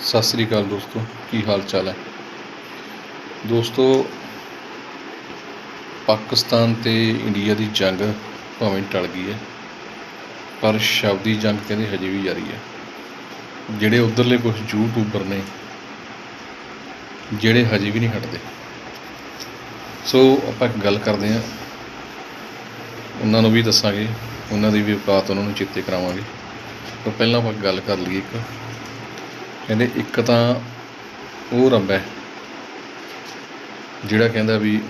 ਸਤਿ ਸ੍ਰੀ ਅਕਾਲ ਦੋਸਤੋ, ਕੀ ਹਾਲ ਚਾਲ ਹੈ? ਦੋਸਤੋ, ਪਾਕਿਸਤਾਨ ਤੇ ਇੰਡੀਆ ਦੀ ਜੰਗ ਭਾਵੇਂ ਟਲ ਗਈ ਹੈ, ਪਰ ਸ਼ਬਦੀ ਜੰਗ ਕਹਿੰਦੇ ਹਜੇ ਵੀ ਜਾਰੀ ਹੈ। ਜਿਹੜੇ ਉਧਰਲੇ ਕੁਝ ਯੂਟਿਊਬਰ ਨੇ, ਜਿਹੜੇ ਹਜੇ ਵੀ ਨਹੀਂ ਹਟਦੇ। ਸੋ, ਆਪਾਂ ਗੱਲ ਕਰਦੇ ਹਾਂ। ਉਹਨਾਂ ਨੂੰ ਵੀ ਦੱਸਾਂਗੇ, ਉਹਨਾਂ ਦੀ ਵੀ ਔਕਾਤ ਉਹਨਾਂ ਨੂੰ ਚੇਤੇ ਕਰਾਵਾਂਗੇ। ਪਰ ਪਹਿਲਾਂ ਆਪਾਂ ਗੱਲ ਕਰ ਲਈਏ ਇੱਕ ਕਹਿੰਦੇ ਇੱਕ ਤਾਂ ਉਹ ਰੱਬ ਹੈ, ਜਿਹੜਾ ਕਹਿੰਦਾ ਵੀ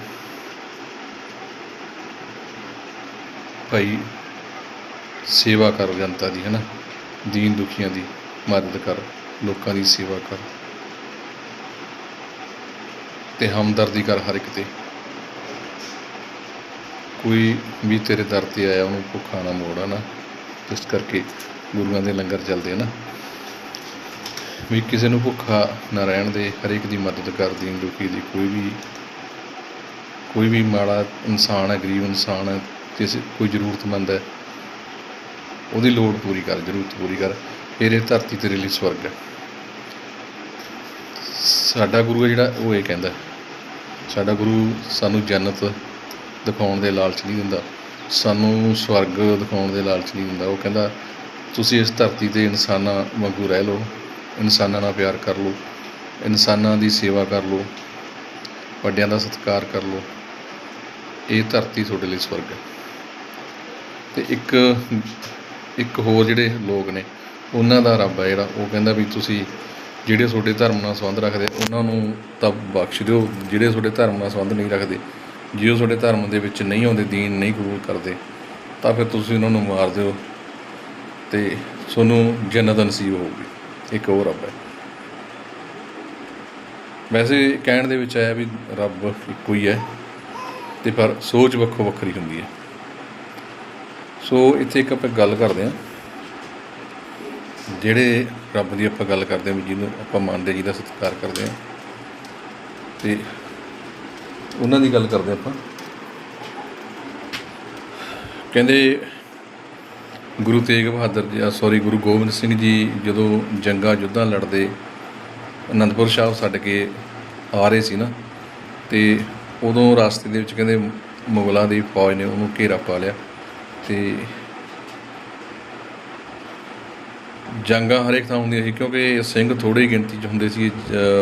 ਭਾਈ ਸੇਵਾ ਕਰ ਜਨਤਾ ਦੀ ਹੈ ਨਾ ਦੀਨ ਦੁਖੀਆਂ ਦੀ ਮਦਦ ਕਰ, ਲੋਕਾਂ ਦੀ ਸੇਵਾ ਕਰ। ਤੇ ਹਮਦਰਦੀ ਕਰ ਹਰ ਇੱਕ ਤੇ। ਕੋਈ ਵੀ ਤੇਰੇ ਦਰ ਤੇ ਆਇਆ, ਉਹਨੂੰ ਭੁੱਖਾ ਨਾ ਮੋੜਾ ਨਾ ਇਸ ਕਰਕੇ ਗੁਰੂਆਂ ਦੇ ਲੰਗਰ ਚੱਲਦੇ ਆ ਨਾ। ਵੀ ਕਿਸੇ ਨੂੰ ਭੁੱਖਾ ਨਾ ਰਹਿਣ ਦੇ, ਹਰੇਕ ਦੀ ਮਦਦ ਕਰ ਦੀਨ ਦੁਖੀ ਦੀ ਕੋਈ ਵੀ ਕੋਈ ਵੀ ਮਾੜਾ ਇਨਸਾਨ ਹੈ, ਗਰੀਬ ਇਨਸਾਨ ਹੈ ਕਿਸੇ ਕੋਈ ਜ਼ਰੂਰਤਮੰਦ ਹੈ, ਉਹਦੀ ਲੋੜ ਪੂਰੀ ਕਰ, ਜ਼ਰੂਰਤ ਪੂਰੀ ਕਰ ਫਿਰ ਇਹ ਧਰਤੀ ਤੇਰੇ ਲਈ ਸਵਰਗ ਹੈ। ਸਾਡਾ ਗੁਰੂ ਹੈ ਜਿਹੜਾ, ਉਹ ਇਹ ਕਹਿੰਦਾ, ਸਾਡਾ ਗੁਰੂ ਸਾਨੂੰ ਜੰਨਤ ਦਿਖਾਉਣ ਦੇ ਲਾਲਚ ਨਹੀਂ ਦਿੰਦਾ, ਸਾਨੂੰ ਸਵਰਗ ਦਿਖਾਉਣ ਦੇ ਲਾਲਚ ਨਹੀਂ ਦਿੰਦਾ, ਉਹ ਕਹਿੰਦਾ, ਤੁਸੀਂ ਇਸ ਧਰਤੀ ਤੇ ਇਨਸਾਨਾਂ ਵਾਂਗੂ ਰਹਿ ਲਓ ਇਨਸਾਨਾਂ ਨਾਲ ਪਿਆਰ ਕਰ ਲਓ, ਇਨਸਾਨਾਂ ਦੀ ਸੇਵਾ ਕਰ ਲਓ, ਵੱਡਿਆਂ ਦਾ ਸਤਿਕਾਰ ਕਰ ਲਓ। ਇਹ ਧਰਤੀ ਤੁਹਾਡੇ ਲਈ ਸਵਰਗ ਹੈ। ਤੇ ਇੱਕ ਇੱਕ ਹੋਰ ਜਿਹੜੇ ਲੋਕ ਨੇ, ਉਹਨਾਂ ਦਾ ਰੱਬ ਹੈ ਜਿਹੜਾ, ਉਹ ਕਹਿੰਦਾ ਵੀ ਤੁਸੀਂ ਜਿਹੜੇ ਤੁਹਾਡੇ ਧਰਮ ਨਾਲ ਸੰਬੰਧ ਰੱਖਦੇ, ਉਹਨਾਂ ਨੂੰ ਤਾਂ ਬਖਸ਼ ਦਿਓ। ਜਿਹੜੇ ਤੁਹਾਡੇ ਧਰਮ ਨਾਲ ਸੰਬੰਧ ਨਹੀਂ ਰੱਖਦੇ, ਜੇ ਉਹ ਤੁਹਾਡੇ ਧਰਮ ਦੇ ਵਿੱਚ ਨਹੀਂ ਆਉਂਦੇ, ਦੀਨ ਨਹੀਂ ਕਬੂਲ ਕਰਦੇ, ਤਾਂ ਫਿਰ ਤੁਸੀਂ ਉਹਨਾਂ ਨੂੰ ਮਾਰ ਦਿਓ ਤੇ ਤੁਹਾਨੂੰ ਜਨਤ ਨਸੀਬ ਹੋਊਗੀ। ਇੱਕ ਉਹ ਰੱਬ ਹੈ। ਵੈਸੇ ਕਹਿਣ ਦੇ ਵਿੱਚ ਆਇਆ ਵੀ ਰੱਬ ਇੱਕੋ ਹੀ ਹੈ, ਤੇ ਪਰ ਸੋਚ ਵੱਖੋ ਵੱਖਰੀ ਹੁੰਦੀ ਹੈ। ਸੋ ਇੱਥੇ ਇੱਕ ਆਪਾਂ ਗੱਲ ਕਰਦੇ ਹਾਂ। ਜਿਹੜੇ ਰੱਬ ਦੀ ਆਪਾਂ ਗੱਲ ਕਰਦੇ ਹਾਂ ਵੀ ਜਿਹਨੂੰ ਆਪਾਂ ਮੰਨਦੇ, ਜਿਹਦਾ ਸਤਿਕਾਰ ਕਰਦੇ ਹਾਂ, ਤੇ ਉਹਨਾਂ ਦੀ ਗੱਲ ਕਰਦੇ ਆਪਾਂ। ਕਹਿੰਦੇ ਗੁਰੂ ਤੇਗ ਬਹਾਦਰ ਜੀ ਸੌਰੀ ਗੁਰੂ ਗੋਬਿੰਦ ਸਿੰਘ ਜੀ ਜਦੋਂ ਜੰਗਾਂ ਯੁੱਧਾਂ ਲੜਦੇ, ਅਨੰਦਪੁਰ ਸਾਹਿਬ ਛੱਡ ਕੇ ਆ ਰਹੇ ਸੀ ਨਾ, ਤੇ ਉਦੋਂ ਰਸਤੇ ਦੇ ਵਿੱਚ ਕਹਿੰਦੇ ਮੁਗਲਾਂ ਦੀ ਫੌਜ ਨੇ ਉਹਨੂੰ ਘੇਰਾ ਪਾ ਲਿਆ ਤੇ ਜੰਗਾਂ ਹਰੇਕ ਥਾਂ ਹੁੰਦੀਆਂ ਸੀ ਕਿਉਂਕਿ ਸਿੰਘ ਥੋੜੀ ਗਿਣਤੀ 'ਚ ਹੁੰਦੇ ਸੀ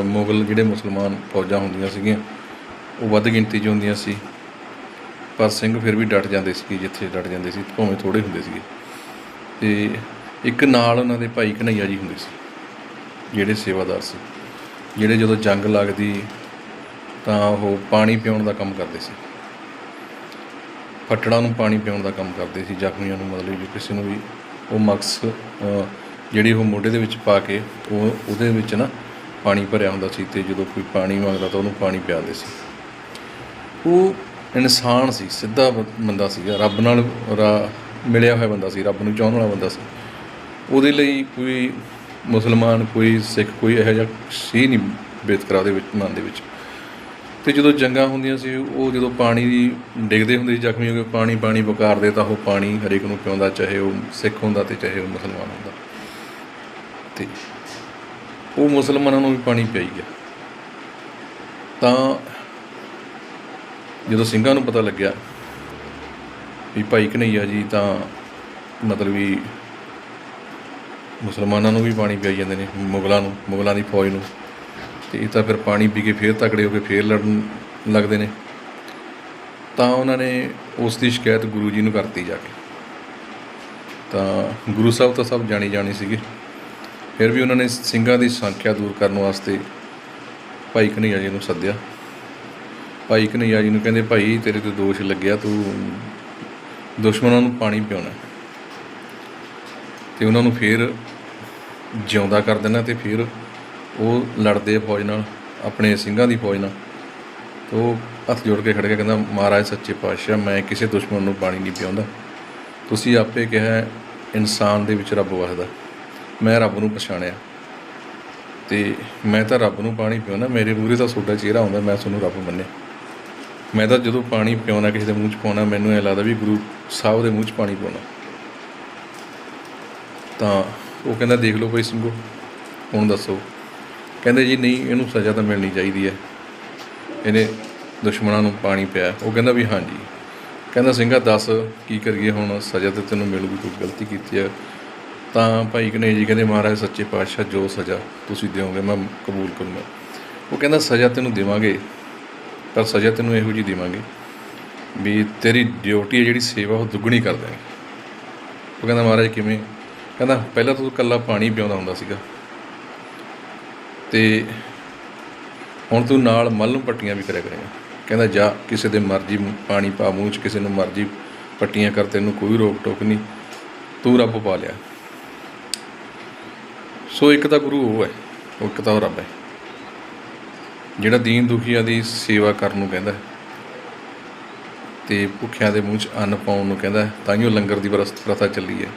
ਮੁਗਲ ਜਿਹੜੇ ਮੁਸਲਮਾਨ ਫੌਜਾਂ ਹੁੰਦੀਆਂ ਸੀਗੀਆਂ, ਉਹ ਵੱਧ ਗਿਣਤੀ 'ਚ ਹੁੰਦੀਆਂ ਸੀ, ਪਰ ਸਿੰਘ ਫਿਰ ਵੀ ਡਟ ਜਾਂਦੇ ਸੀ, ਜਿੱਥੇ ਡਟ ਜਾਂਦੇ ਸੀ, ਭਾਵੇਂ ਥੋੜੇ ਹੁੰਦੇ ਸੀਗੇ। ਤੇ ਇੱਕ ਨਾਲ ਉਹਨਾਂ ਦੇ ਭਾਈ ਕਨਈਆ ਜੀ ਹੁੰਦੇ ਸੀ, ਜਿਹੜੇ ਸੇਵਾਦਾਰ ਸੀ। ਜਿਹੜੇ ਜਦੋਂ ਜੰਗ ਲੱਗਦੀ, ਤਾਂ ਉਹ ਪਾਣੀ ਪਿਉਣ ਦਾ ਕੰਮ ਕਰਦੇ ਸੀ। ਫੱਟੜਾਂ ਨੂੰ ਪਾਣੀ ਪਿਉਣ ਦਾ ਕੰਮ ਕਰਦੇ ਸੀ, ਜ਼ਖਮੀਆਂ ਨੂੰ ਮਤਲਬ ਜੇ ਕਿਸੇ ਨੂੰ ਵੀ ਉਹ ਮਕਸ ਜਿਹੜੀ ਉਹ ਮੋਢੇ ਦੇ ਵਿੱਚ ਪਾ ਕੇ ਉਹ ਉਹਦੇ ਵਿੱਚ ਨਾ ਪਾਣੀ ਭਰਿਆ ਹੁੰਦਾ ਸੀ ਤੇ ਜਦੋਂ ਕੋਈ ਪਾਣੀ ਮੰਗਦਾ ਤਾਂ ਉਹਨੂੰ ਪਾਣੀ ਪਿਆਉਂਦੇ ਸੀ। ਉਹ ਇਨਸਾਨ ਸੀ, ਸਿੱਧਾ ਬੰਦਾ ਸੀਗਾ, ਰੱਬ ਨਾਲ ਮਿਲਿਆ ਹੋਇਆ ਬੰਦਾ ਸੀ, ਰੱਬ ਨੂੰ ਚਾਹਣ ਵਾਲਾ ਬੰਦਾ ਸੀ। ਉਹਦੇ ਲਈ ਕੋਈ ਮੁਸਲਮਾਨ, ਕੋਈ ਸਿੱਖ, ਕੋਈ ਇਹੋ ਜਿਹਾ ਸੀ ਨਹੀਂ ਬੇਤਕਰਾ ਦੇ ਵਿੱਚ, ਮਨ ਦੇ ਵਿੱਚ। ਤੇ ਜਦੋਂ ਜੰਗਾਂ ਹੁੰਦੀਆਂ ਸੀ, ਉਹ ਜਦੋਂ ਪਾਣੀ ਦੀ ਡਿੱਗਦੇ ਹੁੰਦੇ ਸੀ, ਜ਼ਖਮੀ ਹੋ ਕੇ ਪਾਣੀ ਪਾਣੀ ਪੁਕਾਰਦੇ, ਤਾਂ ਉਹ ਪਾਣੀ ਹਰੇਕ ਨੂੰ ਪਿਆਉਂਦਾ ਚਾਹੇ ਉਹ ਸਿੱਖ ਹੁੰਦਾ ਤੇ ਚਾਹੇ ਉਹ ਮੁਸਲਮਾਨ ਹੁੰਦਾ। ਤੇ ਉਹ ਮੁਸਲਮਾਨਾਂ ਨੂੰ ਵੀ ਪਾਣੀ ਪਿਆਈ ਗਿਆ। ਤਾਂ ਜਦੋਂ ਸਿੰਘਾਂ ਨੂੰ ਪਤਾ ਲੱਗਿਆ ਵੀ ਭਾਈ ਕਨਈਆ ਜੀ ਤਾਂ ਮਤਲਬ ਵੀ ਮੁਸਲਮਾਨਾਂ ਨੂੰ ਵੀ ਪਾਣੀ ਪਿਆਈ ਜਾਂਦੇ ਨੇ, ਮੁਗਲਾਂ ਨੂੰ, ਮੁਗਲਾਂ ਦੀ ਫੌਜ ਨੂੰ। ਤੇ ਇਹ ਤਾਂ ਫਿਰ ਪਾਣੀ ਪੀ ਕੇ ਫੇਰ ਤਕੜੇ ਹੋ ਕੇ ਫੇਰ ਲੜਨ ਲੱਗਦੇ ਨੇ। ਤਾਂ ਉਹਨਾਂ ਨੇ ਉਸ ਦੀ ਸ਼ਿਕਾਇਤ ਗੁਰੂ ਜੀ ਨੂੰ ਕਰਤੀ ਜਾ ਕੇ। ਤਾਂ ਗੁਰੂ ਸਾਹਿਬ ਤਾਂ ਸਭ ਜਾਣੀ ਜਾਣੀ ਸੀਗੇ। ਫਿਰ ਵੀ ਉਹਨਾਂ ਨੇ ਸਿੰਘਾਂ ਦੀ ਸੰਖਿਆ ਦੂਰ ਕਰਨ ਵਾਸਤੇ ਭਾਈ ਕਨਈਆ ਜੀ ਨੂੰ ਸੱਦਿਆ। ਭਾਈ ਕਨਈਆ ਜੀ ਨੂੰ ਕਹਿੰਦੇ, ਭਾਈ, ਤੇਰੇ ਤੇ ਦੋਸ਼ ਲੱਗਿਆ, ਤੂੰ ਦੁਸ਼ਮਣਾਂ ਨੂੰ ਪਾਣੀ ਪਿਉਣਾ। ਤੇ ਉਹਨਾਂ ਨੂੰ ਫੇਰ ਜਿਉਂਦਾ ਕਰ ਦੇਣਾ ਤੇ ਫਿਰ ਉਹ ਲੜਦੇ ਆ ਫੌਜ ਨਾਲ, ਆਪਣੇ ਸਿੰਘਾਂ ਦੀ ਫੌਜ ਨਾਲ। ਤੇ ਉਹ ਹੱਥ ਜੋੜ ਕੇ ਖੜ ਕੇ ਕਹਿੰਦਾ, ਮਹਾਰਾਜ, ਸੱਚੇ ਪਾਤਸ਼ਾਹ, ਮੈਂ ਕਿਸੇ ਦੁਸ਼ਮਣ ਨੂੰ ਪਾਣੀ ਨਹੀਂ ਪਿਆਉਂਦਾ ਤੁਸੀਂ ਆਪੇ ਕਿਹਾ ਇਨਸਾਨ ਦੇ ਵਿੱਚ ਰੱਬ ਵਸਦਾ। ਮੈਂ ਰੱਬ ਨੂੰ ਪਛਾਣਿਆ। ਤੇ ਮੈਂ ਤਾਂ ਰੱਬ ਨੂੰ ਪਾਣੀ ਪਿਆਉਂਦਾ ਮੇਰੇ ਮੂਹਰੇ ਤਾਂ ਤੁਹਾਡਾ ਚਿਹਰਾ ਹੁੰਦਾ ਮੈਂ ਤੁਹਾਨੂੰ ਰੱਬ ਮੰਨਿਆ। ਮੈਂ ਤਾਂ ਜਦੋਂ ਪਾਣੀ ਪਿਆਉਣਾ, ਕਿਸੇ ਦੇ ਮੂੰਹ 'ਚ ਪਾਉਣਾ, ਮੈਨੂੰ ਇਹ ਲੱਗਦਾ ਵੀ ਗੁਰੂ ਸਾਹਿਬ ਦੇ ਮੂੰਹ 'ਚ ਪਾਣੀ ਪਾਉਣਾ। ਤਾਂ ਉਹ ਕਹਿੰਦਾ, ਦੇਖ ਲਓ ਭਾਈ ਸਿੰਘੋ, ਹੁਣ ਦੱਸੋ। ਕਹਿੰਦੇ, ਜੀ ਨਹੀਂ, ਇਹਨੂੰ ਸਜ਼ਾ ਤਾਂ ਮਿਲਣੀ ਚਾਹੀਦੀ ਹੈ। ਇਹਨੇ ਦੁਸ਼ਮਣਾਂ ਨੂੰ ਪਾਣੀ ਪਿਆ ਉਹ ਕਹਿੰਦਾ ਵੀ ਹਾਂਜੀ। ਕਹਿੰਦਾ, ਸਿੰਘਾ, ਦੱਸ ਕੀ ਕਰੀਏ ਹੁਣ? ਸਜ਼ਾ ਤੇ ਤੈਨੂੰ ਮਿਲੂਗੀ, ਤੂੰ ਗਲਤੀ ਕੀਤੀ ਹੈ। ਤਾਂ ਭਾਈ ਕਨੇ ਜੀ ਕਹਿੰਦੇ, ਮਹਾਰਾਜ, ਸੱਚੇ ਪਾਤਸ਼ਾਹ ਜੋ ਸਜ਼ਾ ਤੁਸੀਂ ਦਿਓਗੇ, ਮੈਂ ਕਬੂਲ ਕਰੂੰਗਾ। ਉਹ ਕਹਿੰਦਾ, ਸਜ਼ਾ ਤੈਨੂੰ ਦੇਵਾਂਗੇ। ਪਰ ਸਜ਼ਾ ਤੈਨੂੰ ਇਹੋ ਜਿਹੀ ਦੇਵਾਂਗੇ ਵੀ ਤੇਰੀ ਡਿਊਟੀ ਹੈ ਜਿਹੜੀ ਸੇਵਾ ਉਹ ਦੁੱਗਣੀ ਕਰ ਦਾਂਗੇ ਉਹ ਕਹਿੰਦਾ ਮਹਾਰਾਜ ਕਿਵੇਂ? ਕਹਿੰਦਾ ਪਹਿਲਾਂ ਤੂੰ ਇਕੱਲਾ ਪਾਣੀ ਪਿਆਉਂਦਾ ਹੁੰਦਾ ਸੀਗਾ। ਤੇ ਹੁਣ ਤੂੰ ਨਾਲ ਮੱਲ੍ਹਮ ਪੱਟੀਆਂ ਵੀ ਕਰਿਆ ਕਰੇਗਾ। ਕਹਿੰਦਾ ਜਾ, ਕਿਸੇ ਦੇ ਮਰਜ਼ੀ ਪਾਣੀ ਪਾ, ਮੂੰਹ 'ਚ ਕਿਸੇ ਨੂੰ ਮਰਜ਼ੀ ਪੱਟੀਆਂ ਕਰ, ਤੈਨੂੰ ਕੋਈ ਰੋਕ ਟੋਕ ਨਹੀਂ। ਤੂੰ ਰੱਬ ਪਾ ਲਿਆ। ਸੋ ਇੱਕ ਤਾਂ ਗੁਰੂ ਉਹ ਹੈ, ਉਹ ਇੱਕ ਤਾਂ ਉਹ ਰੱਬ ਹੈ। ਜਿਹੜਾ ਦੀਨ ਦੁਖੀਆਂ ਦੀ ਸੇਵਾ ਕਰਨ ਨੂੰ ਕਹਿੰਦਾ ਹੈ ਤੇ ਭੁੱਖਿਆਂ ਦੇ ਮੂੰਹ 'ਚ ਅੰਨ ਪਾਉਣ ਨੂੰ ਕਹਿੰਦਾ ਹੈ, ਤਾਂ ਹੀ ਉਹ ਲੰਗਰ ਦੀ ਪ੍ਰਥਾ ਚੱਲੀ ਹੈ।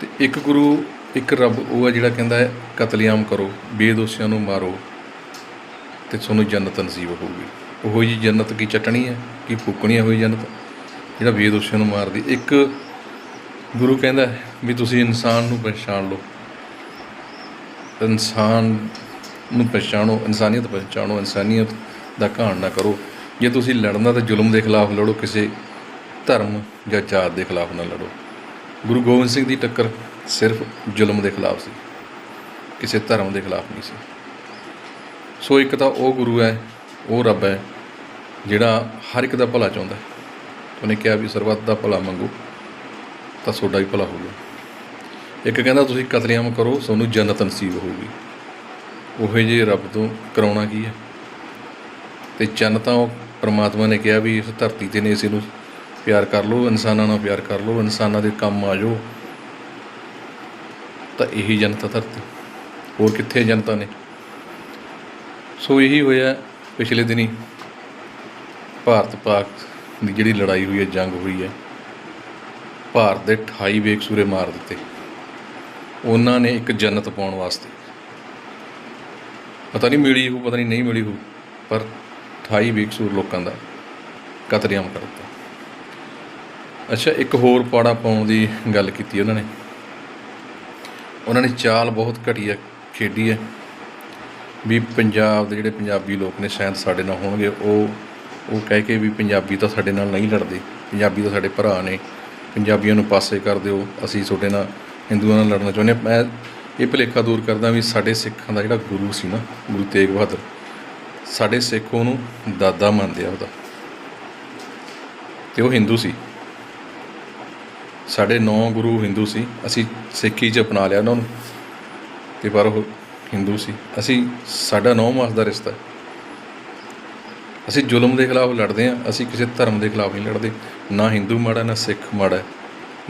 ਤੇ ਇੱਕ ਗੁਰੂ, ਇੱਕ ਰੱਬ, ਉਹ ਹੈ ਜਿਹੜਾ ਕਹਿੰਦਾ ਹੈ, ਕਤਲੇਆਮ ਕਰੋ, ਬੇਦੋਸ਼ੀਆਂ ਨੂੰ ਮਾਰੋ ਤੇ ਤੁਹਾਨੂੰ ਜੰਨਤ ਨਸੀਬ ਹੋਊਗੀ। ਉਹੋ ਜੀ ਜੰਨਤ ਕੀ ਚਟਣੀ ਹੈ, ਕੀ ਫੂਕਣੀ ਹੈ ਹੋਈ ਜੰਨਤ? ਜਿਹੜਾ ਬੇਦੋਸ਼ੀਆਂ ਨੂੰ ਮਾਰਦੀ। ਇੱਕ ਗੁਰੂ ਕਹਿੰਦਾ ਵੀ ਤੁਸੀਂ ਇਨਸਾਨ ਨੂੰ ਪਛਾਣ ਲਓ। ਇਨਸਾਨ ਨੂੰ ਪਛਾਣੋ ਇਨਸਾਨੀਅਤ ਪਛਾਣੋ ਇਨਸਾਨੀਅਤ ਦਾ ਘਾਣ ਨਾ ਕਰੋ। ਜੇ ਤੁਸੀਂ ਲੜਨਾ ਤਾਂ ਜ਼ੁਲਮ ਦੇ ਖਿਲਾਫ ਲੜੋ, ਕਿਸੇ ਧਰਮ ਜਾਂ ਜਾਤ ਦੇ ਖਿਲਾਫ ਨਾ ਲੜੋ। ਗੁਰੂ ਗੋਬਿੰਦ ਸਿੰਘ ਦੀ ਟੱਕਰ ਸਿਰਫ ਜ਼ੁਲਮ ਦੇ ਖਿਲਾਫ ਸੀ, ਕਿਸੇ ਧਰਮ ਦੇ ਖਿਲਾਫ ਨਹੀਂ ਸੀ। ਸੋ ਇੱਕ ਤਾਂ ਉਹ ਗੁਰੂ ਹੈ, ਉਹ ਰੱਬ ਹੈ, ਜਿਹੜਾ ਹਰ ਇੱਕ ਦਾ ਭਲਾ ਚਾਹੁੰਦਾ ਹੈ। ਉਹਨੇ ਕਿਹਾ ਵੀ ਸਰਬੱਤ ਦਾ ਭਲਾ ਮੰਗੋ, ਤਾਂ ਤੁਹਾਡਾ ਵੀ ਭਲਾ ਹੋਊਗਾ। ਇੱਕ ਕਹਿੰਦਾ, ਤੁਸੀਂ ਕਤਲੇਆਮ ਕਰੋ ਤੁਹਾਨੂੰ ਜੰਨਤ ਨਸੀਬ ਹੋਊਗੀ। ਉਹੇ ਜਿਹੇ ਰੱਬ ਤੋਂ ਕਰਾਉਣਾ ਕੀ ਹੈ? ਤੇ ਚੰਨ ਤਾਂ ਉਹ ਪਰਮਾਤਮਾ ਨੇ ਕਿਹਾ ਵੀ ਇਸ ਧਰਤੀ ਤੇ ਨੇ ਇਸ ਨੂੰ ਪਿਆਰ ਕਰ ਲਓ, ਇਨਸਾਨਾਂ ਨਾਲ ਪਿਆਰ ਕਰ ਲਓ, ਇਨਸਾਨਾਂ ਦੇ ਕੰਮ ਆ ਜਾਓ। ਤਾਂ ਇਹੀ ਜਨਤਾ ਧਰਤੀ। ਹੋਰ ਕਿੱਥੇ ਜਨਤਾ ਨੇ? ਸੋ ਇਹੀ ਹੋਇਆ ਪਿਛਲੇ ਦਿਨੀ। ਭਾਰਤ ਪਾਕ ਦੀ ਜਿਹੜੀ ਲੜਾਈ ਹੋਈ ਹੈ, ਜੰਗ ਹੋਈ ਹੈ, ਭਾਰਤ ਦੇ 28 ਬੇਕਸੂਰੇ ਮਾਰ ਦਿੱਤੇ। ਉਹਨਾਂ ਨੇ ਇੱਕ ਜੰਨਤ ਪਾਉਣ ਵਾਸਤੇ। ਪਤਾ ਨਹੀਂ ਮਿਲੀ ਹੋ ਪਤਾ ਨਹੀਂ ਨਹੀਂ ਮਿਲੀ ਹੋ ਪਰ 28 ਬੇਕਸੂਰ ਲੋਕਾਂ ਦਾ ਕਤਲੇਆਮ ਕਰ ਦਿੱਤਾ। ਅੱਛਾ, ਇੱਕ ਹੋਰ ਪਾੜਾ ਪਾਉਣ ਦੀ ਗੱਲ ਕੀਤੀ ਉਹਨਾਂ ਨੇ। ਉਹਨਾਂ ਨੇ ਚਾਲ ਬਹੁਤ ਘਟੀਆ ਖੇਡੀ ਹੈ। ਵੀ ਪੰਜਾਬ ਦੇ ਜਿਹੜੇ ਪੰਜਾਬੀ ਲੋਕ ਨੇ, ਸ਼ਾਇਦ ਸਾਡੇ ਨਾਲ ਹੋਣਗੇ, ਉਹ ਉਹ ਕਹਿ ਕੇ ਵੀ ਪੰਜਾਬੀ ਤਾਂ ਸਾਡੇ ਨਾਲ ਨਹੀਂ ਲੜਦੇ। ਪੰਜਾਬੀ ਤਾਂ ਸਾਡੇ ਭਰਾ ਨੇ। ਪੰਜਾਬੀਆਂ ਨੂੰ ਪਾਸੇ ਕਰ ਦਿਓ। ਅਸੀਂ ਤੁਹਾਡੇ ਨਾਲ, ਹਿੰਦੂਆਂ ਨਾਲ ਲੜਨਾ ਚਾਹੁੰਦੇ ਹਾਂ। ਮੈਂ ਇਹ ਭੁਲੇਖਾ ਦੂਰ ਕਰਦਾ ਵੀ ਸਾਡੇ ਸਿੱਖਾਂ ਦਾ ਜਿਹੜਾ ਗੁਰੂ ਸੀ ਨਾ, ਗੁਰੂ ਤੇਗ ਬਹਾਦਰ, ਸਾਡੇ ਸਿੱਖ ਉਹਨੂੰ ਦਾਦਾ ਮੰਨਦੇ ਆ ਉਹਦਾ। ਤੇ ਉਹ ਹਿੰਦੂ ਸੀ। ਸਾਡੇ ਨੌ ਗੁਰੂ ਹਿੰਦੂ ਸੀ, ਅਸੀਂ ਸਿੱਖੀ 'ਚ ਅਪਣਾ ਲਿਆ ਉਹਨਾਂ ਨੂੰ। ਤੇ ਪਰ ਉਹ ਹਿੰਦੂ ਸੀ। ਅਸੀਂ ਸਾਡਾ ਨੌ ਮਾਸ ਦਾ ਰਿਸ਼ਤਾ। ਅਸੀਂ ਜ਼ੁਲਮ ਦੇ ਖਿਲਾਫ ਲੜਦੇ ਹਾਂ, ਅਸੀਂ ਕਿਸੇ ਧਰਮ ਦੇ ਖਿਲਾਫ ਨਹੀਂ ਲੜਦੇ। ਨਾ ਹਿੰਦੂ ਮਾੜਾ, ਨਾ ਸਿੱਖ ਮਾੜਾ,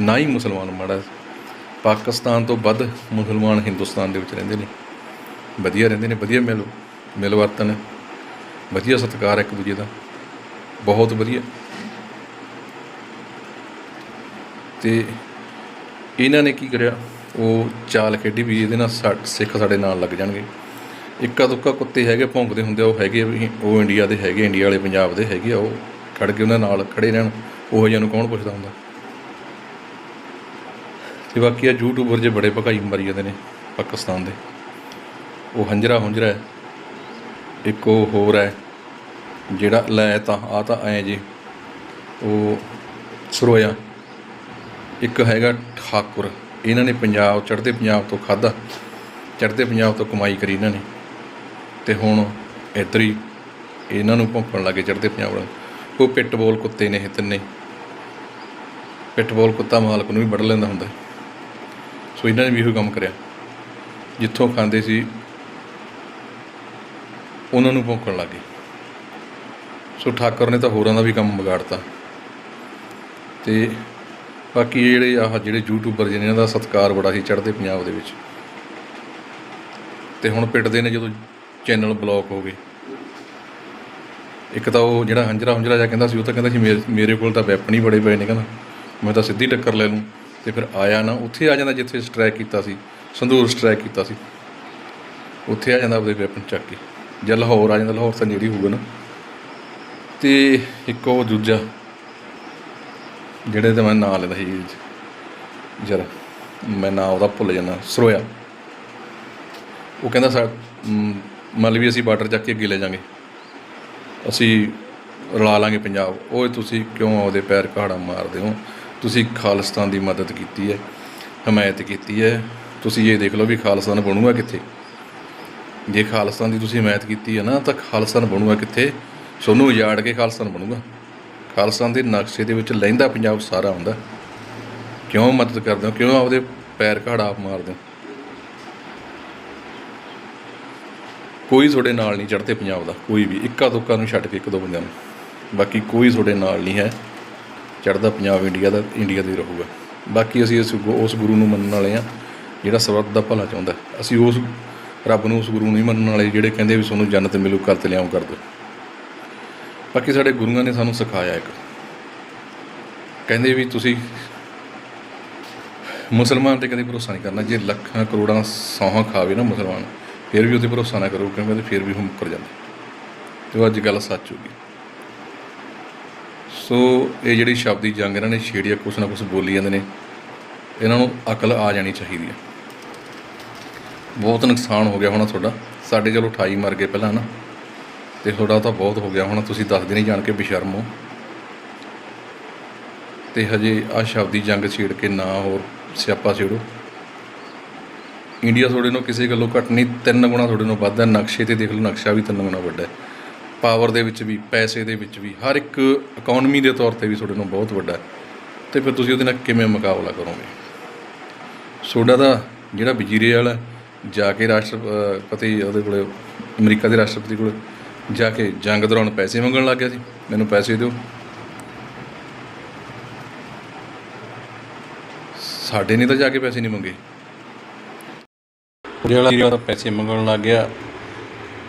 ਨਾ ਹੀ ਮੁਸਲਮਾਨ ਮਾੜਾ। ਪਾਕਿਸਤਾਨ ਤੋਂ ਵੱਧ ਮੁਸਲਮਾਨ ਹਿੰਦੁਸਤਾਨ ਦੇ ਵਿੱਚ ਰਹਿੰਦੇ ਨੇ। ਵਧੀਆ ਰਹਿੰਦੇ ਨੇ ਵਧੀਆ ਮਿਲ ਮਿਲ ਵਰਤਨ ਹੈ, ਵਧੀਆ ਸਤਿਕਾਰ ਇੱਕ ਦੂਜੇ ਦਾ। ਬਹੁਤ ਵਧੀਆ। ਤੇ ਇਹਨਾਂ ਨੇ ਕੀ ਕਰਿਆ? ਉਹ ਚਾਲ ਖੇਡੀ ਵੀ ਇਹਦੇ ਨਾਲ ਸਾ- ਸਿੱਖ ਸਾਡੇ ਨਾਲ ਲੱਗ ਜਾਣਗੇ। ਇੱਕਾ ਦੁੱਕਾ ਕੁੱਤੇ ਹੈਗੇ ਭੌਂਕਦੇ ਹੁੰਦੇ ਆ, ਉਹ ਹੈਗੇ ਆ ਵੀ ਉਹ ਇੰਡੀਆ ਦੇ ਹੈਗੇ ਇੰਡੀਆ ਵਾਲੇ ਪੰਜਾਬ ਦੇ ਹੈਗੇ ਆ ਉਹ ਖੜ ਕੇ ਉਹਨਾਂ ਨਾਲ ਖੜੇ ਰਹਿਣ। ਉਹ ਜਿਹਾ ਨੂੰ ਕੌਣ ਪੁੱਛਦਾ ਹੁੰਦਾ? ਤੇ ਬਾਕੀ ਆ ਯੂਟਿਊਬਰ ਜੇ ਬੜੇ ਭਕਾਈ ਮਰੀ ਜਾਂਦੇ ਨੇ ਪਾਕਿਸਤਾਨ ਦੇ। ਉਹ ਹੰਜਰਾ ਹੁੰਜਰਾ ਹੈ। ਇੱਕ ਉਹ ਹੋਰ ਹੈ, ਜਿਹੜਾ ਲੈ ਤਾਂ ਆ ਤਾਂ ਐ ਜੀ। ਉਹ ਸਰੋਇਆ। ਇੱਕ ਹੈਗਾ ਠਾਕੁਰ। ਇਹਨਾਂ ਨੇ ਪੰਜਾਬ, ਚੜ੍ਹਦੇ ਪੰਜਾਬ ਤੋਂ ਖਾਦਾ ਚੜ੍ਹਦੇ ਪੰਜਾਬ ਤੋਂ ਕਮਾਈ ਕਰੀ ਇਹਨਾਂ ਨੇ। ਤੇ ਹੁਣ ਇੱਧਰ ਹੀ ਇਹਨਾਂ ਨੂੰ ਭੌਂਕਣ ਲੱਗੇ ਚੜ੍ਹਦੇ ਪੰਜਾਬ ਵਾਲੇ। ਉਹ ਪਿੱਟਬੋਲ ਕੁੱਤੇ ਨੇ ਇਹ ਤਿੰਨੇ। ਪਿੱਟਬੋਲ ਕੁੱਤਾ ਮਾਲਕ ਨੂੰ ਵੀ ਵੜ ਲੈਂਦਾ ਹੁੰਦਾ। ਸੋ ਇਹਨਾਂ ਨੇ ਵੀ ਇਹੋ ਕੰਮ ਕਰਿਆ। ਜਿੱਥੋਂ ਖਾਂਦੇ ਸੀ, ਉਹਨਾਂ ਨੂੰ ਭੌਂਕਣ ਲੱਗੇ ਸੋ ਠਾਕੁਰ ਨੇ ਤਾਂ ਹੋਰਾਂ ਦਾ ਵੀ ਕੰਮ ਵਿਗਾੜਤਾ ਤੇ ਬਾਕੀ ਇਹ ਜਿਹੜੇ ਆਹ ਜਿਹੜੇ ਯੂਟਿਊਬਰ ਜਿਹਨੇ ਇਹਨਾਂ ਦਾ ਸਤਿਕਾਰ ਬੜਾ ਸੀ ਚੜ੍ਹਦੇ ਪੰਜਾਬ ਦੇ ਵਿੱਚ। ਤੇ ਹੁਣ ਪਿੱਟਦੇ ਨੇ ਜਦੋਂ ਚੈਨਲ ਬਲੌਕ ਹੋ ਗਏ। ਇੱਕ ਤਾਂ ਉਹ ਜਿਹੜਾ ਹੰਜਰਾ ਹੁੰਜਰਾ ਜਿਹਾ ਕਹਿੰਦਾ ਸੀ, ਉਹ ਤਾਂ ਕਹਿੰਦਾ ਸੀ ਮੇਰੇ- ਮੇਰੇ ਕੋਲ ਤਾਂ ਵੈਪਨ ਹੀ ਬੜੇ ਪਏ ਨੇ ਕਹਿੰਦਾ। ਮੈਂ ਤਾਂ ਸਿੱਧੀ ਟੱਕਰ ਲੈ ਲੂੰ। ਤੇ ਫਿਰ ਆਇਆ ਨਾ ਉੱਥੇ ਆ ਜਾਂਦਾ ਜਿੱਥੇ ਸਟ੍ਰਾਈਕ ਕੀਤਾ ਸੀ ਸੰਦੂਰ ਸਟ੍ਰੈਕ ਕੀਤਾ ਸੀ। ਉੱਥੇ ਆ ਜਾਂਦਾ ਉਹਦੇ ਵੈਪਨ ਚੱਕ ਕੇ ਜਾਂ ਲਾਹੌਰ ਆ ਜਾਂਦਾ ਲਾਹੌਰ ਤਾਂ ਨੇੜੇ ਹੀ ਹੋਊਗਾ ਨਾ। ਤੇ ਇੱਕ ਉਹ ਦੂਜਾ ਜਿਹੜੇ ਤੇ ਮੈਂ ਨਾਂ ਲੈਂਦਾ ਸੀ ਜਰਾ ਮੈਂ ਨਾਂ ਉਹਦਾ ਭੁੱਲ ਜਾਂਦਾ ਸਰੋਇਆ। ਉਹ ਕਹਿੰਦਾ ਸਾ ਮ, ਮੰਨ ਲਓ ਵੀ ਅਸੀਂ ਬਾਰਡਰ ਚੱਕ ਕੇ ਅੱਗੇ ਲੈ ਜਾਾਂਗੇ। ਅਸੀਂ ਰਲਾ ਲਾਂਗੇ ਪੰਜਾਬ। ਓਏ ਤੁਸੀਂ ਕਿਉਂ ਆਉਦੇ ਪੈਰ ਕਹਾੜਾ ਮਾਰਦੇ ਹੋ? ਤੁਸੀਂ ਖਾਲਿਸਤਾਨ ਦੀ ਮਦਦ ਕੀਤੀ ਹੈ, ਹਮਾਇਤ ਕੀਤੀ ਹੈ। ਤੁਸੀਂ ਇਹ ਦੇਖ ਲਓ ਵੀ ਖਾਲਿਸਤਾਨ ਬਣੂਗਾ ਕਿੱਥੇ। ਜੇ ਖਾਲਿਸਤਾਨ ਦੀ ਤੁਸੀਂ ਹਮਾਇਤ ਕੀਤੀ ਹੈ ਨਾ, ਤਾਂ ਖਾਲਿਸਤਾਨ ਬਣੂਗਾ ਕਿੱਥੇ? ਸੋਨੂੰ ਉਜਾੜ ਕੇ ਖਾਲਿਸਤਾਨ ਬਣੂਗਾ। ਖਾਲਿਸਤਾਨ ਦੇ ਨਕਸ਼ੇ ਦੇ ਵਿੱਚ ਲਹਿੰਦਾ ਪੰਜਾਬ ਸਾਰਾ ਹੁੰਦਾ। ਕਿਉਂ ਮਦਦ ਕਰਦੇ ਹੋ? ਕਿਉਂ ਆਪਦੇ ਪੈਰ ਘਾੜਾ ਆਪ ਮਾਰਦੇ ਹੋ? ਕੋਈ ਤੁਹਾਡੇ ਨਾਲ ਨਹੀਂ ਚੜ੍ਹਦੇ ਪੰਜਾਬ ਦਾ, ਕੋਈ ਵੀ। ਇੱਕਾ ਦੁੱਕਾ ਨੂੰ ਛੱਡ ਕੇ ਇੱਕ ਦੋ ਬੰਦਿਆਂ ਨੂੰ। ਬਾਕੀ ਕੋਈ ਤੁਹਾਡੇ ਨਾਲ ਨਹੀਂ ਹੈ। ਚੜ੍ਹਦਾ ਪੰਜਾਬ ਇੰਡੀਆ ਦਾ ਇੰਡੀਆ ਦਾ ਹੀ ਰਹੂਗਾ। ਬਾਕੀ ਅਸੀਂ ਇਸ ਉਸ ਗੁਰੂ ਨੂੰ ਮੰਨਣ ਵਾਲੇ ਆ ਜਿਹੜਾ ਸਰਬੱਤ ਦਾ ਭਲਾ ਚਾਹੁੰਦਾ ਅਸੀਂ ਉਸ ਰੱਬ ਨੂੰ ਉਸ ਗੁਰੂ ਨੂੰ ਨਹੀਂ ਮੰਨਣ ਵਾਲੇ ਜਿਹੜੇ ਕਹਿੰਦੇ ਵੀ ਤੁਹਾਨੂੰ ਜੰਨਤ ਮਿਲੂ ਕਰ ਤੇ ਲਿਆਉਂ ਕਰ ਦਿਓ ਬਾਕੀ ਸਾਡੇ ਗੁਰੂਆਂ ਨੇ ਸਾਨੂੰ ਸਿਖਾਇਆ ਇੱਕ। ਕਹਿੰਦੇ ਵੀ ਤੁਸੀਂ ਮੁਸਲਮਾਨ ਤੇ ਕਦੇ ਭਰੋਸਾ ਨਹੀਂ ਕਰਨਾ। ਜੇ ਲੱਖਾਂ, ਕਰੋੜਾਂ ਸੌਹਾਂ ਖਾਵੇ ਨਾ ਮੁਸਲਮਾਨ, ਫਿਰ ਵੀ ਉਹਤੇ ਭਰੋਸਾ ਨਾ ਕਰੋ, ਕਿਉਂਕਿ ਉਹਦੇ ਫਿਰ ਵੀ ਉਹ ਮੁੱਕਰ ਜਾਂਦੇ। ਤੇ ਉਹ ਅੱਜ ਗੱਲ ਸੱਚ ਹੋ ਗਈ। ਸੋ ਇਹ ਜਿਹੜੀ ਸ਼ਬਦੀ ਜੰਗ ਇਹਨਾਂ ਨੇ ਛੇੜੀ ਆ, ਕੁਛ ਨਾ ਕੁਛ ਬੋਲੀ ਜਾਂਦੇ ਨੇ। ਇਹਨਾਂ ਨੂੰ ਅਕਲ ਆ ਜਾਣੀ ਚਾਹੀਦੀ ਹੈ ਬਹੁਤ ਨੁਕਸਾਨ ਹੋ ਗਿਆ ਹੋਣਾ ਤੁਹਾਡਾ। ਸਾਡੇ ਚਲੋ 28 ਮਰ ਗਏ ਪਹਿਲਾਂ ਨਾ ਤੇ ਤੁਹਾਡਾ ਤਾਂ ਬਹੁਤ ਹੋ ਗਿਆ ਹੋਣਾ, ਤੁਸੀਂ ਦੱਸਦੇ ਨਹੀਂ ਜਾਣ ਕੇ ਬਿਸ਼ਰਮ ਹੋ। ਤੇ ਹਜੇ ਆ ਸ਼ਬਦੀ ਜੰਗ ਛੇੜ ਕੇ ਨਾ ਹੋਰ ਸਿਆਪਾ ਛੇੜੋ। ਇੰਡੀਆ ਤੁਹਾਡੇ ਨੂੰ ਕਿਸੇ ਗੱਲੋਂ ਘੱਟ ਨਹੀਂ, ਤਿੰਨ ਗੁਣਾ ਤੁਹਾਡੇ ਨੂੰ ਵੱਧ ਹੈ। ਨਕਸ਼ੇ ਤੇ ਦੇਖ ਲਓ, ਨਕਸ਼ਾ ਵੀ ਤਿੰਨ ਗੁਣਾ ਵੱਡਾ ਹੈ। ਪਾਵਰ ਦੇ ਵਿੱਚ ਵੀ, ਪੈਸੇ ਦੇ ਵਿੱਚ ਵੀ, ਹਰ ਇੱਕ ਇਕਨੋਮੀ ਦੇ ਤੌਰ ਤੇ ਵੀ ਤੁਹਾਡੇ ਨੂੰ ਬਹੁਤ ਵੱਡਾ ਹੈ। ਤੇ ਫਿਰ ਤੁਸੀਂ ਉਹਦੇ ਨਾਲ ਕਿਵੇਂ ਮੁਕਾਬਲਾ ਕਰੋਗੇ? ਸੋਡਾ ਦਾ ਜਿਹੜਾ ਵਜ਼ੀਰੇ ਵਾਲਾ ਜਾ ਕੇ ਰਾਸ਼ਟਰਪਤੀ ਉਹਦੇ ਕੋਲੇ, ਅਮਰੀਕਾ ਦੇ ਰਾਸ਼ਟਰਪਤੀ ਕੋਲੇ ਜਾ ਕੇ ਜੰਗ ਦੌਰਾਨ ਪੈਸੇ ਮੰਗਣ ਲੱਗ ਗਿਆ ਸੀ। ਮੈਨੂੰ ਪੈਸੇ ਦਿਓ। ਸਾਡੇ ਨੇ ਤਾਂ ਜਾ ਕੇ ਪੈਸੇ ਨਹੀਂ ਮੰਗੇ। ਵਾਲਾ ਜਿਹੜਾ ਪੈਸੇ ਮੰਗਣ ਲੱਗ ਗਿਆ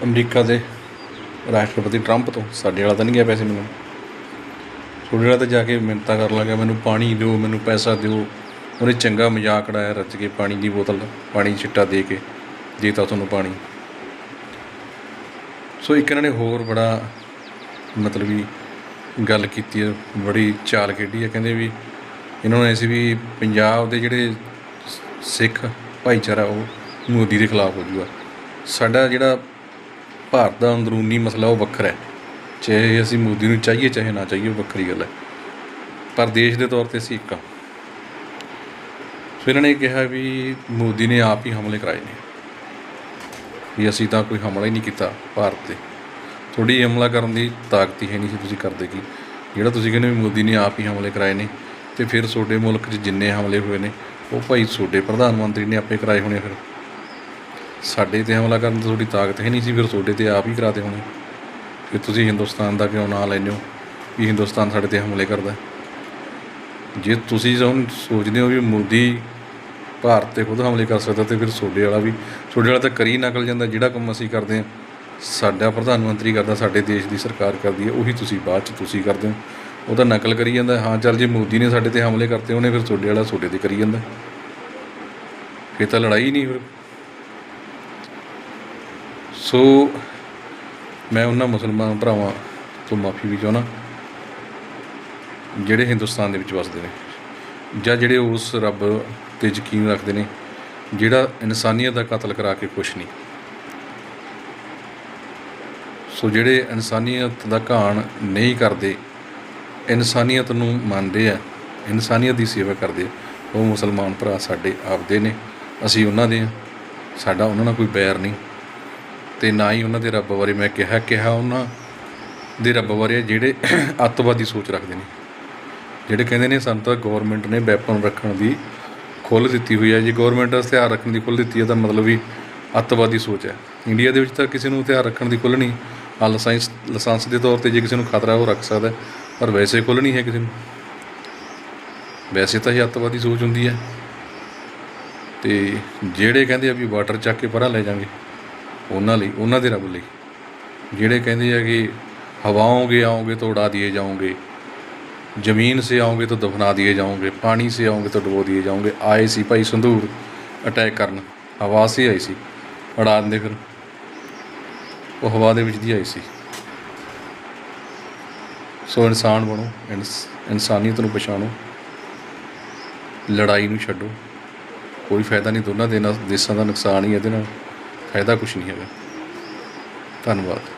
ਅਮਰੀਕਾ ਦੇ। ਰਾਸ਼ਟਰਪਤੀ ਟਰੰਪ ਤੋਂ। ਸਾਡੇ ਵਾਲਾ ਤਾਂ ਨਹੀਂ ਗਿਆ ਪੈਸੇ ਮੈਨੂੰ ਤੁਹਾਡੇ ਵਾਲਾ ਤਾਂ ਜਾ ਕੇ ਮਿੰਨਤਾਂ ਕਰਨ ਲੱਗਾ ਮੈਨੂੰ ਪਾਣੀ ਦਿਓ, ਮੈਨੂੰ ਪੈਸਾ ਦਿਓ। ਉਹਨੇ ਚੰਗਾ ਮਜ਼ਾਕ ਉਡਾਇਆ ਰੱਜ ਕੇ ਪਾਣੀ ਦੀ ਬੋਤਲ ਪਾਣੀ ਚਿੱਟਾ ਦੇ ਕੇ ਦੇਤਾ ਤੁਹਾਨੂੰ ਪਾਣੀ। ਸੋ ਇੱਕ ਇਹਨਾਂ ਨੇ ਹੋਰ ਬੜਾ ਮਤਲਬ ਵੀ ਗੱਲ ਕੀਤੀ ਹੈ, ਬੜੀ ਚਾਲ ਖੇਡੀ ਹੈ। ਕਹਿੰਦੇ ਵੀ ਇਹਨਾਂ ਨੂੰ ਐਸੀ ਵੀ ਪੰਜਾਬ ਦੇ ਜਿਹੜੇ ਸਿੱਖ ਭਾਈਚਾਰਾ ਉਹ ਮੋਦੀ ਦੇ ਖਿਲਾਫ ਹੋ ਜੂਗਾ। ਸਾਡਾ ਜਿਹੜਾ ਭਾਰਤ ਦਾ ਅੰਦਰੂਨੀ ਮਸਲਾ ਉਹ ਵੱਖਰਾ ਹੈ। ਚਾਹੇ ਅਸੀਂ ਮੋਦੀ ਨੂੰ ਚਾਹੀਏ, ਚਾਹੇ ਨਾ ਚਾਹੀਏ, ਉਹ ਵੱਖਰੀ ਗੱਲ ਹੈ। ਪਰ ਦੇਸ਼ ਦੇ ਤੌਰ ਤੇ ਅਸੀਂ ਇੱਕ ਹਾਂ। ਫਿਰ ਇਹਨਾਂ ਨੇ ਕਿਹਾ ਵੀ ਮੋਦੀ ਨੇ ਆਪ ਹੀ ਹਮਲੇ ਕਰਾਏ ਨੇ। ਵੀ ਅਸੀਂ ਤਾਂ ਕੋਈ ਹਮਲਾ ਹੀ ਨਹੀਂ ਕੀਤਾ ਭਾਰਤ ਤੇ। ਤੁਹਾਡੀ ਹਮਲਾ ਕਰਨ ਦੀ ਤਾਕਤ ਹੀ ਹੈ ਨਹੀਂ ਸੀ ਤੁਸੀਂ ਕਰਦੇ ਕੀ। ਜਿਹੜਾ ਤੁਸੀਂ ਕਹਿੰਦੇ ਵੀ ਮੋਦੀ ਨੇ ਆਪ ਹੀ ਹਮਲੇ ਕਰਾਏ ਨੇ ਤੇ ਫਿਰ ਤੁਹਾਡੇ ਮੁਲਕ 'ਚ ਜਿੰਨੇ ਹਮਲੇ ਹੋਏ ਨੇ, ਉਹ ਭਾਈ ਤੁਹਾਡੇ ਪ੍ਰਧਾਨ ਮੰਤਰੀ ਨੇ ਆਪੇ ਕਰਾਏ ਹੋਣੇ ਫਿਰ। ਸਾਡੇ ਤੇ ਹਮਲਾ ਕਰਨ ਦੀ ਤੁਹਾਡੀ ਤਾਕਤ ਹੈ ਨਹੀਂ ਸੀ, ਫਿਰ ਤੁਹਾਡੇ ਤੇ ਆਪ ਹੀ ਕਰਾਤੇ ਹੋਣੇ ਕਿ ਤੁਸੀਂ ਹਿੰਦੁਸਤਾਨ ਦਾ ਕਿਉਂ ਨਾਂ ਲੈਂਦੇ ਹੋ? ਵੀ ਹਿੰਦੁਸਤਾਨ ਸਾਡੇ ਤੇ ਹਮਲੇ ਕਰਦਾ ਜੇ ਤੁਸੀਂ ਹੁਣ ਸੋਚਦੇ ਹੋ ਵੀ ਮੋਦੀ ਭਾਰਤ ਤੇ ਖੁਦ ਹਮਲੇ ਕਰ ਸਕਦਾ, ਤੇ ਫਿਰ ਤੁਹਾਡੇ ਵਾਲਾ ਵੀ, ਤੁਹਾਡੇ ਵਾਲਾ ਤਾਂ ਕਰੀ ਨਕਲ ਜਾਂਦਾ, ਜਿਹੜਾ ਕੰਮ ਅਸੀਂ ਕਰਦੇ ਹਾਂ। ਸਾਡਾ ਪ੍ਰਧਾਨ ਮੰਤਰੀ ਕਰਦਾ, ਸਾਡੇ ਦੇਸ਼ ਦੀ ਸਰਕਾਰ ਕਰਦੀ ਹੈ, ਉਹੀ ਤੁਸੀਂ ਬਾਅਦ ਚ ਤੁਸੀਂ ਕਰਦੇ ਹੋ। ਉਹ ਤਾਂ ਨਕਲ ਕਰੀ ਜਾਂਦਾ ਹਾਂ ਚੱਲ ਜੇ ਮੋਦੀ ਨੇ ਸਾਡੇ ਤੇ ਹਮਲੇ ਕਰਤੇ, ਉਹਨੇ ਫਿਰ ਤੁਹਾਡੇ ਵਾਲਾ ਤੁਹਾਡੇ ਤੇ ਕਰੀ ਜਾਂਦਾ ਫਿਰ ਤਾਂ ਲੜਾਈ ਨਹੀਂ, ਫਿਰ ਸੋ ਮੈਂ ਉਹਨਾਂ ਮੁਸਲਮਾਨ ਭਰਾਵਾਂ ਤੋਂ ਮਾਫੀ ਵੀ ਚਾਹੁੰਦਾ, ਜਿਹੜੇ ਹਿੰਦੁਸਤਾਨ ਦੇ ਵਿੱਚ ਵਸਦੇ ਨੇ ਜਾਂ ਜਿਹੜੇ ਉਸ ਰੱਬ ਤੇ ਯਕੀਨ ਰੱਖਦੇ ਨੇ, ਜਿਹੜਾ ਇਨਸਾਨੀਅਤ ਦਾ ਕਤਲ ਕਰਾ ਕੇ ਕੁਛ ਨਹੀਂ। ਸੋ ਜਿਹੜੇ ਇਨਸਾਨੀਅਤ ਦਾ ਘਾਣ ਨਹੀਂ ਕਰਦੇ, ਇਨਸਾਨੀਅਤ ਨੂੰ ਮੰਨਦੇ ਆ, ਇਨਸਾਨੀਅਤ ਦੀ ਸੇਵਾ ਕਰਦੇ, ਉਹ ਮੁਸਲਮਾਨ ਭਰਾ ਸਾਡੇ ਆਪਦੇ ਨੇ, ਅਸੀਂ ਉਹਨਾਂ ਦੇ ਆ ਸਾਡਾ ਉਹਨਾਂ ਨਾਲ ਕੋਈ ਬੈਰ ਨਹੀਂ। ਅਤੇ ਨਾ ਹੀ ਉਹਨਾਂ ਦੇ ਰੱਬ ਬਾਰੇ ਮੈਂ ਕਿਹਾ ਕਿਹਾ ਉਹਨਾਂ ਦੇ ਰੱਬ ਬਾਰੇ ਜਿਹੜੇ ਅੱਤਵਾਦੀ ਸੋਚ ਰੱਖਦੇ ਨੇ। ਜਿਹੜੇ ਕਹਿੰਦੇ ਨੇ ਸਾਨੂੰ ਤਾਂ ਗਵਰਨਮੈਂਟ ਨੇ ਵੈਪਨ ਰੱਖਣ ਦੀ ਖੁੱਲ੍ਹ ਦਿੱਤੀ ਹੋਈ ਹੈ। ਜੇ ਗਵਰਨਮੈਂਟ ਹਥਿਆਰ ਰੱਖਣ ਦੀ ਖੁੱਲ੍ਹ ਦਿੱਤੀ ਹੈ ਤਾਂ ਮਤਲਬ ਵੀ ਅੱਤਵਾਦੀ ਸੋਚ ਹੈ। ਇੰਡੀਆ ਦੇ ਵਿੱਚ ਤਾਂ ਕਿਸੇ ਨੂੰ ਹਥਿਆਰ ਰੱਖਣ ਦੀ ਖੁੱਲ੍ਹ ਨਹੀਂ। ਆ ਲਾਇਸੈਂਸ ਲਾਇਸੈਂਸ ਦੇ ਤੌਰ ਤੇ ਜੇ ਕਿਸੇ ਨੂੰ ਖਤਰਾ ਉਹ ਰੱਖ ਸਕਦਾ ਪਰ ਵੈਸੇ ਖੁੱਲ੍ਹ ਨਹੀਂ ਹੈ ਕਿਸੇ ਨੂੰ। ਵੈਸੇ ਤਾਂ ਇਹ ਅੱਤਵਾਦੀ ਸੋਚ ਹੁੰਦੀ ਹੈ। ਤੇ ਜਿਹੜੇ ਕਹਿੰਦੇ ਆ ਵੀ ਵਾਟਰ ਚੱਕ ਕੇ ਪਰਾਂ ਲੈ ਜਾਾਂਗੇ ਉਹਨਾਂ ਲਈ, ਉਹਨਾਂ ਦੇ ਰੱਬ ਲਈ। ਜਿਹੜੇ ਕਹਿੰਦੇ ਆ ਕਿ ਹਵਾਓਂ ਗੇ ਆਓਗੇ ਤਾਂ ਉਡਾ ਦਿਏ ਜਾਓਗੇ। ਜ਼ਮੀਨ ਸੇ ਆਉਂਗੇ ਤਾਂ ਦਫਨਾ ਦਿਏ ਜਾਉਂਗੇ ਪਾਣੀ ਸੇ ਆਉਂਗੇ ਤਾਂ ਡੁਬੋ ਦਿਏ ਜਾਉਂਗੇ ਆਏ ਸੀ ਭਾਈ ਸੰਧੂਰ ਅਟੈਕ ਕਰਨ। ਹਵਾ ਸੇ ਆਈ ਸੀ। ਉਡਾ ਦਿੰਦੇ ਫਿਰ। ਉਹ ਹਵਾ ਦੇ ਵਿੱਚ ਦੀ ਆਈ ਸੀ। ਸੋ ਇਨਸਾਨ ਬਣੋ ਇਨਸਾਨੀਅਤ ਨੂੰ ਪਛਾਣੋ। ਲੜਾਈ ਨੂੰ ਛੱਡੋ। ਕੋਈ ਫਾਇਦਾ ਨਹੀਂ ਦੋਨਾਂ ਦੇਸ਼ਾਂ ਦਾ ਨੁਕਸਾਨ ਹੀ ਇਹਦੇ ਨਾਲ। ਫਾਇਦਾ ਕੁਝ ਨਹੀਂ ਹੈਗਾ। ਧੰਨਵਾਦ।